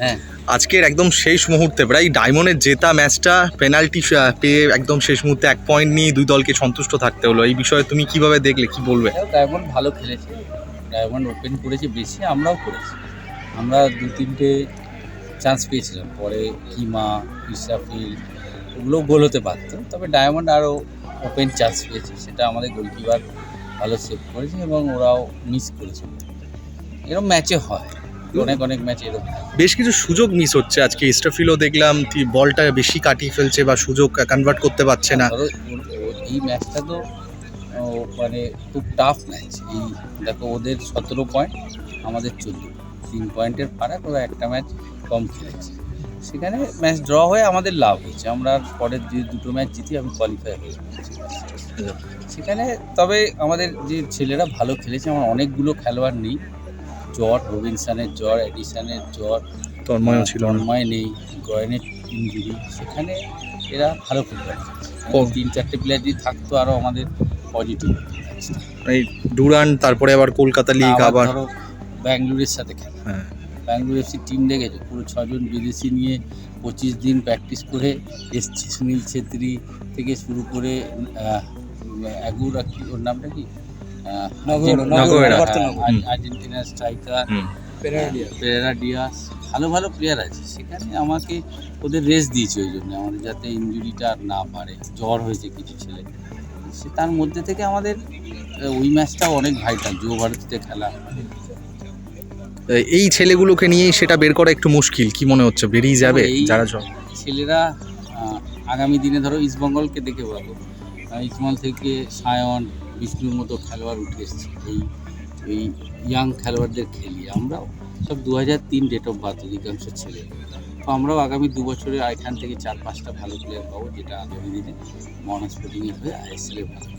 হ্যাঁ। আজকের একদম শেষ মুহূর্তে প্রায় ডায়মন্ডের জেতা ম্যাচটা পেনাল্টি পেয়ে একদম শেষ মুহূর্তে এক পয়েন্ট নিয়ে দুই দলকে সন্তুষ্ট থাকতে হলো। এই বিষয়ে তুমি কীভাবে দেখলে কি বলবে? ডায়মন্ড ভালো খেলেছে। ডায়মন্ড ওপেন করেছে বেশি আমরাও করেছি। আমরা দু তিনটে চান্স পেয়েছিলাম। পরে কিমা ইসাফিল ওগুলো গোল হতে পারতো। তবে ডায়মন্ড আরও ওপেন চান্স পেয়েছে। সেটা আমাদের গোলকিপার ভালো সেভ করেছে এবং ওরাও মিস করেছে। এরকম ম্যাচে হয়। অনেক অনেক ম্যাচে এরকম বেশ কিছু সুযোগ মিস হচ্ছে আজকে। ইস্টাফিলও দেখলাম বলটা বেশি কাটিয়ে ফেলছে বা সুযোগ কনভার্ট করতে পারছে না। এই ম্যাচটা তো মানে খুব টাফ ম্যাচ এই দেখো ওদের সতেরো পয়েন্ট আমাদের চোদ্দ। তিন পয়েন্টের ফারাক ওরা একটা ম্যাচ কম খেলেছে। সেখানে ম্যাচ ড্র হয়ে আমাদের লাভ হয়েছে। আমরা পরের যে দুটো ম্যাচ জিতি আমি কোয়ালিফাই হয়ে সেখানে তবে আমাদের যে ছেলেরা ভালো খেলেছে আমার অনেকগুলো খেলোয়াড় নেই। জ্বর রবিনসানের জ্বর এডিসনের জ্বর তন্ময় ছিল তন্ময় নেই গয়নের ইঞ্জুরি সেখানে এরা ভালো ফুটবল খেলছে। তিন চারটে প্লেয়ার যদি থাকতো আরও আমাদের পজিটিভ এই ডুরান তারপরে আবার কলকাতা লিগ আবার ধরো ব্যাঙ্গালোরের সাথে খেলা। হ্যাঁ। ব্যাঙ্গালোর এফসি টিম দেখেছে? পুরো ছজন বিদেশি নিয়ে পঁচিশ দিন প্র্যাকটিস করে এসছে সুনীল ছেত্রী থেকে শুরু করে অ্যাগুরা কি ওর নামটা কি? আর্জেন্টিনার স্ট্রাইকার হুম। পেরেরা ডিয়াস ভালো ভালো প্লেয়ার আছে সেখানে আমাকে ওদের রেস্ট দিয়েছে ওই জন্য আমাদের যাতে ইঞ্জুরিটা আর না পারে জ্বর হয়েছে কিছু ছেলে সে তার মধ্যে থেকে আমাদের ওই ম্যাচটাও অনেক ভাইটাল যুব ভারতীতে খেলা। এই ছেলেগুলোকে নিয়েই সেটা বের করা একটু মুশকিল কি মনে হচ্ছে? বেরিয়ে যাবে যারা ছেলেরা আগামী দিনে ধরো ইস্টবেঙ্গলকে দেখে পাবো ইস্টবেঙ্গল থেকে সায়ন বিষ্ণুর মতো খেলোয়াড় উঠে এসছে। এই এই ইয়াং খেলোয়াড়দের খেলি আমরাও সব দু হাজার তিন ডেট অফ বার্থ অধিকাংশ ছেলে। তো আমরাও আগামী দু বছরে এখান থেকে চার পাঁচটা ভালো প্লেয়ার পাবো, যেটা আগামী দিনে মহান স্পোর্টিংয়ের হয়ে আইএসএলের ভালো।